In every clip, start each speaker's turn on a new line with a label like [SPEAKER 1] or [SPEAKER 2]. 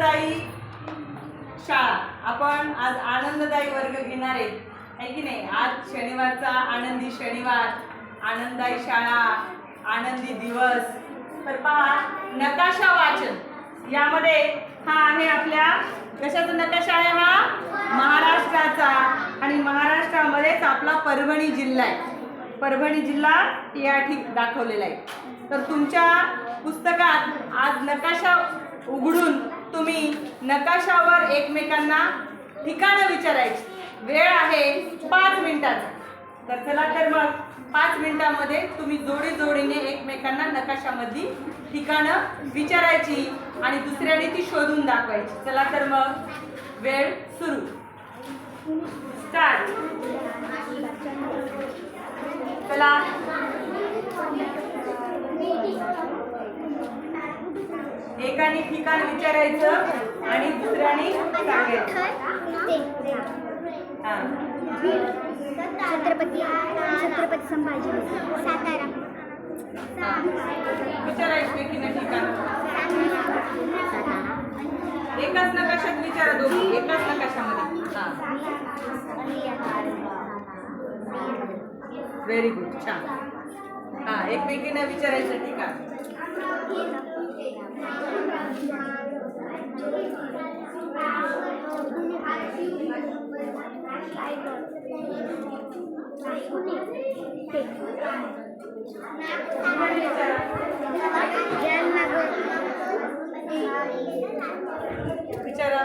[SPEAKER 1] आनंददायी शाळा. आपण आज आनंददायी वर्ग घेणार आहे. आहे की नाही? आज शनिवारचा आनंदी शनिवार आनंददायी शाळा आनंदी दिवस. तर पहा नकाशा वाचन. यामध्ये हा आहे आपल्या कशाचा नकाशा आहे हा? महाराष्ट्राचा. आणि महाराष्ट्रामध्येच आपला परभणी जिल्हा आहे. परभणी जिल्हा या ठिक दाखवलेला आहे. तर तुमच्या पुस्तकात आज नकाशा उघडून तुम्ही नकाशावर एकमेकांना ठिकाणं विचारायची. वेळ आहे पाच मिनिटाचा. तर चला तर मग पाच मिनिटामध्ये तुम्ही जोडी जोडीने एकमेकांना नकाशामधली ठिकाणं विचारायची आणि दुसऱ्याने ती शोधून दाखवायची. चला तर मग वेळ सुरू. स्टार्ट. चला. एकाने ठिकाण विचारायचं आणि दुसऱ्याने.
[SPEAKER 2] छत्रपती छत्रपती संभाजी सातारा.
[SPEAKER 1] विचारायचं एकीने ठिकाण? एकाच नकाशात विचारा दोघी. एकाच नकाशामध्ये. हा. व्हेरी गुड छान. हा एकमेकीने विचारायचं ठीक आहे विचारा. मोठ्याने विचारा.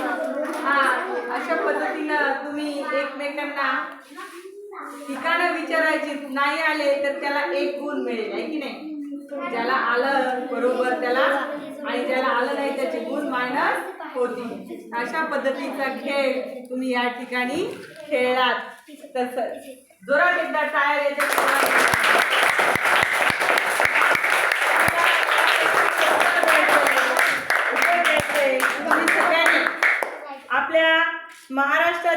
[SPEAKER 1] एकमेकांना ठिकाणं विचारायची नाही आले तर त्याला एक गुण मिळेल आहे की नाही? ज्याला आलं बरोबर त्याला आणि ज्याला आलं नाही त्याचे गुण मायनस होती. अशा पद्धतीचा खेळ तुम्ही या ठिकाणी खेळलात. तसंच जोरात एकदा टायर याच्या तुम्ही सगळ्यांनी आपल्या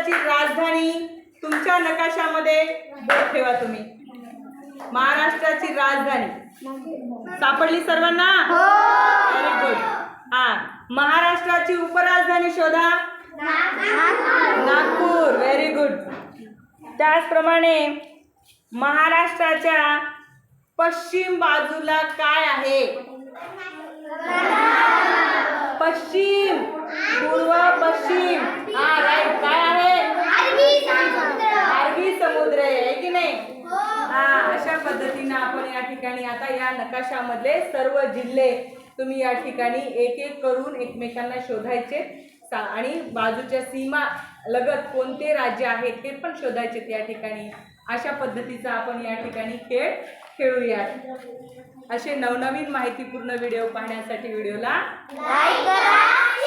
[SPEAKER 1] महाराष्ट्राची राजधानी तुमच्या नकाशामध्ये बोट ठेवा तुम्ही. महाराष्ट्राची राजधानी. सापडली सर्वांना? व्हेरी गुड हा. महाराष्ट्राची उपराजधानी शोधा. नागपूर. व्हेरी गुड त्याचप्रमाणे महाराष्ट्राच्या पश्चिम बाजूला काय आहे? पश्चिम. पूर्व पश्चिम. हा राईट काय आहे अरबी समुद्र आहे है की नाही हा अशा पद्धतीनं आपण या ठिकाणी आता या नकाशामधले सर्व जिल्हे तुम्ही या ठिकाणी एक एक करून एकमेकांना शोधायचे. आणि बाजूच्या सीमा लगत कोणते राज्य आहेत ते पण शोधायचे या ठिकाणी. अशा पद्धतीचा आपण या ठिकाणी खेळ खेळूयात असे नवनवीन माहितीपूर्ण व्हिडिओ पाहण्यासाठी व्हिडिओला
[SPEAKER 2] लाईक